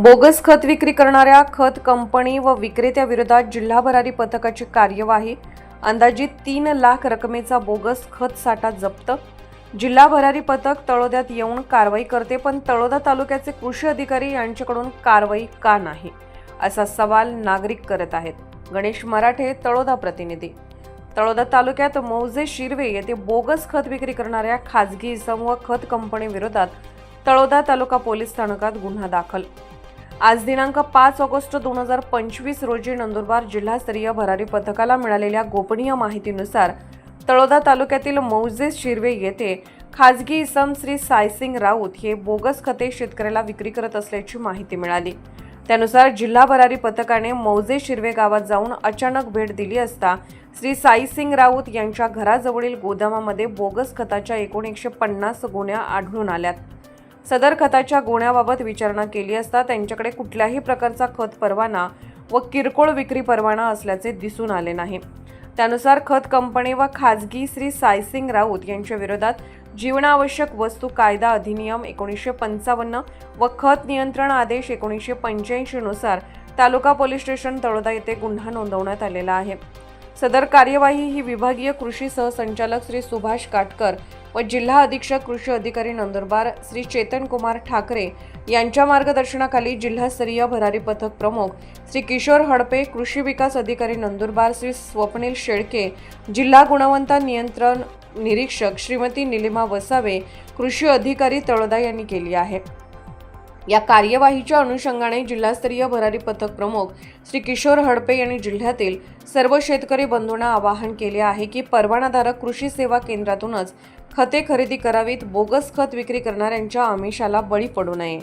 Bogus खत विक्री करणाऱ्या खत कंपनी व विक्रेत्याविरोधात जिल्हा भरारी पथकाची कार्यवाही. अंदाजित तीन लाख रकमेचा बोगस खत साठा जप्त. जिल्हा भरारी पथक तळोद्यात येऊन कारवाई करते पण तळोदा तालुक्याचे कृषी अधिकारी यांच्याकडून कारवाई का नाही असा सवाल नागरिक करत आहेत. गणेश मराठे तळोदा प्रतिनिधी. तळोदा तालुक्यात मौजे शिरवे येथे बोगस खत विक्री करणाऱ्या खाजगी इसम व खत कंपनीविरोधात तळोदा तालुका पोलीस स्थानकात गुन्हा दाखल. आज दिनांक पाच ऑगस्ट दोन हजार पंचवीस रोजी नंदुरबार जिल्हास्तरीय भरारी पथकाला मिळालेल्या गोपनीय माहितीनुसार तळोदा तालुक्यातील मौजे शिरवे येथे खाजगी इसम श्री सायसिंग राऊत हे बोगस खते शेतकऱ्याला विक्री करत असल्याची माहिती मिळाली. त्यानुसार जिल्हा भरारी पथकाने मौजे शिरवे गावात जाऊन अचानक भेट दिली असता श्री साईसिंग राऊत यांच्या घराजवळील गोदामामध्ये बोगस खताच्या एकूण एकशे पन्नास गुन्ह्या आढळून आल्यात. सदर खताच्या गोण्याबाबत विचारणा केली असता त्यांच्याकडे कुठल्याही प्रकारचा खत परवाना व किरकोळ विक्री परवाना असल्याचे दिसून आले नाही. त्यानुसार खत कंपनी व खाजगी श्री सायसिंग राऊत यांच्या विरोधात जीवनावश्यक वस्तू कायदा अधिनियम एकोणीसशे पंचावन्न व खत नियंत्रण आदेश एकोणीसशे पंच्याऐंशीनुसार तालुका पोलीस स्टेशन तळोदा येथे गुन्हा नोंदवण्यात आलेला आहे. सदर कार्यवाही ही विभागीय कृषी सहसंचालक श्री सुभाष काटकर व जिल्हा अधीक्षक कृषी अधिकारी नंदुरबार श्री चेतन कुमार ठाकरे यांच्या मार्गदर्शनाखाली जिल्हास्तरीय भरारी पथक प्रमुख श्री किशोर हडपे कृषी विकास अधिकारी नंदुरबार श्री स्वप्नील शेळके जिल्हा गुणवंता नियंत्रण निरीक्षक श्रीमती निलिमा वसावे कृषी अधिकारी तळोदा यांनी केली आहे. या कार्यवाहीच्या अनुषंगाने जिल्हास्तरीय भरारी पथक प्रमुख श्री किशोर हडपे यांनी जिल्ह्यातील सर्व शेतकरी बंधूंना आवाहन केले आहे की परवानाधारक कृषी सेवा केंद्रातूनच खते खरेदी करावीत बोगस खत विक्री करणाऱ्यांच्या आमिषाला बळी पडू नये.